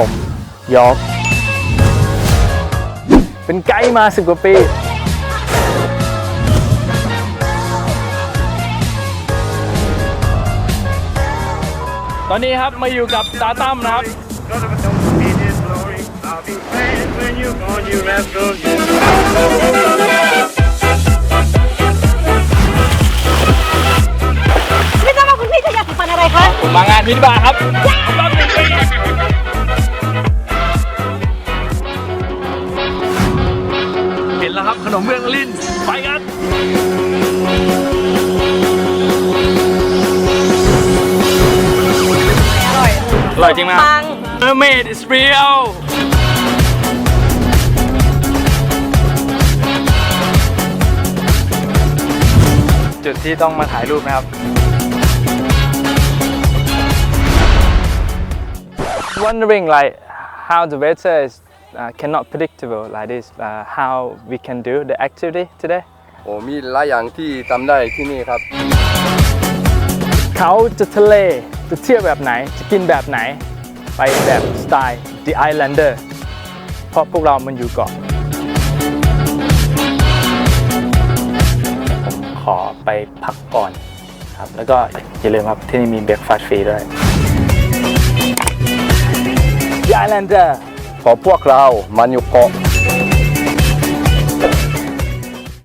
ผมยอร์กเป็นไกด์มาสิบกว่าปี ตอนนี้ครับมาอยู่กับตาตั้มนะครับ Cause if it don't be his glory, I'll be mad when you're gone, you rascal. You ไม่ทราบว่าคุณพี่จะอยากสิฟันอะไรคะ ผมมางานมินิบาร์ครับ ครับ ขนมเบื้องลิ้นไปกันอร่อยอร่อยจริงไหมปัง Mermaid is real จุดที่ต้องมาถ่ายรูปนะครับ wondering like how the weather is uh, cannot predictable like this uh, how we can do the activity today โอ้มีหลายอย่างที่ทำได้ที่นี่ครับ เขาจะทะเลจะเที่ยวแบบไหน จะกินแบบไหน ไปแบบสไตล์ The Islander เพราะพวกเรามันอยู่เกาะผมขอไปพักก่อนครับ แล้วก็อย่าลืมครับที่นี่มีเบรกฟาสต์ฟรีด้วย The Islander ของพวกเรามันอยู่เกาะ